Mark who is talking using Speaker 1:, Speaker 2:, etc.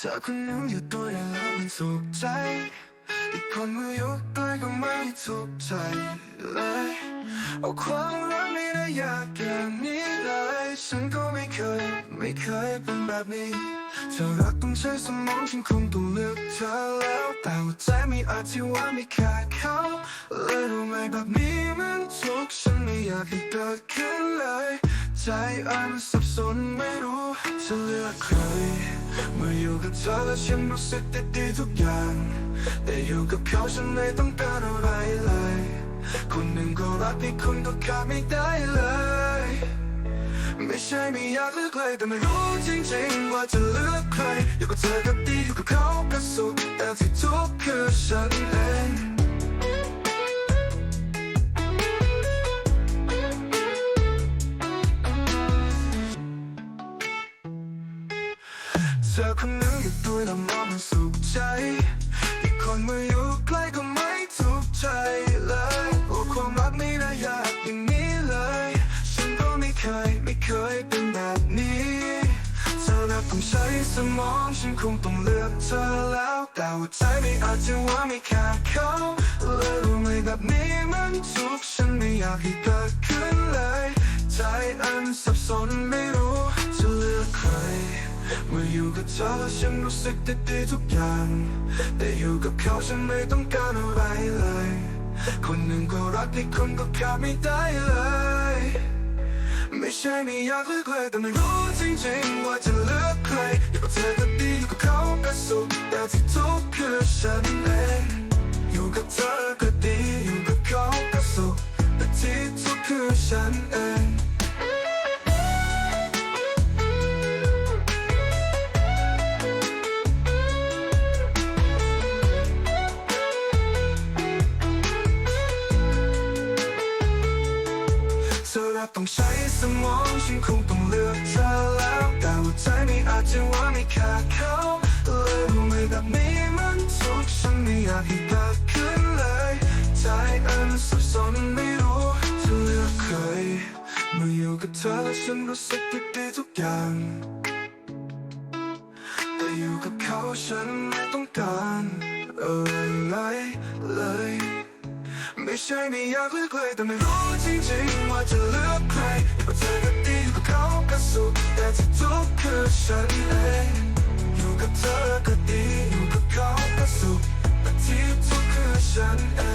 Speaker 1: เธอคนหนึงอยู่ตัวเดียวแล้วไมันสุขใจ อีกคนมาอยู่ด้วก็ไม่ถูกใจเลยเอาความรักไม่ได้ยากอย่นี้เลยฉันก็ไม่เคย ไม่เคยเป็นแบบนี้เธอรักต้องใช้สมองฉันคงต้องเลือกเธอแล้วแต่หัวใจไม่อาจที่ว่าไม่แค่เขาเลยรู้ไหมแบบนี้มันทุกข์ฉันไม่อยากให้เกิดขึ้นเลย ใจอันสับสนไม่รู้จะเลือกใคร เมื่ออยู่กับเธอแล้วฉันรู้สึกได้ดีทุกอย่าง แต่อยู่กับเขาฉันไม่ต้องการอะไรเลย คนหนึ่งก็รักอีกคนก็ขาดไม่ได้เลย ไม่ใช่ไม่อยากเลือกเลยแต่ไม่รู้จริงๆว่าจะเลือกใคร อยู่กับเธอก็ดีอยู่กับเขาก็สุขแต่ที่ทุกข์คือฉันเอง ธอคนหนึงอยู่ด้วยแล้วมองมันสุขใจ อีกคนมาอยู่ใกล้ก็ไม่ถูกใจเลย โอ้ความรักไม่ได้ยากอย่างนี้เลย ฉันก็ไม่เคยไม่เคยเป็นแบบนี้ เธอแบบต้องใช้สมองฉันคงต้องเลือกเธอแล้ว แต่ว่าใจไม่อาจจะว่าไม่แค่เขาเลยรู้ไหมแบบนี้มันทุกข์ฉันไม่อยากให้เกิดขึ้นเลย ใจอันสับสนไม่รู้ เมื่ออยู่กับเธอแล้วฉันรู้สึกได้ดีทุกอย่าง แต่อยู่กับเขาฉันไม่ต้องการอะไรเลย คนหนึ่งก็รักอีกคนก็ขาดไม่ได้เลย ไม่ใช่ไม่อยากเลือกเลยแต่ไม่รู้จริงๆว่าจะเลือกใครอยู่กับเธอก็ดีอยู่กับเขาก็สุขแต่ที่ทุกข์คือฉันเองอยู่กับเธอก็ดีอยู่กับเขาก็สุขแต่ที่ทุกข์คือฉันเอง ต้องใช้สมองฉันคงต้องเลือกเธอแล้วแต่ว่าใจไม่อาจจะว่าไม่ขาดเขาเลยรู้ไหมแบบนี้มันทุกข์ฉันไม่อยากให้เกิดขึ้นเลย ใจอันสับสนไม่รู้จะเลือกใครเมื่ออยู่กับเธอแล้วฉันรู้สึกดีดีทุกอย่างแต่อยู่กับเขาฉันไม่ต้องการอะไรเลย ใช่ไม่อยากเลือกเลยแต่ไม่รู้จริงๆว่าจะเลือกใครอยู่กับเธอก็ดีอยู่กับเขาก็สุขแต่ที่ทุกข์คือฉันเองอยู่กับเธอก็ดีอยู่กับเขาก็สุขแต่ที่ทุกข์คือฉันเอง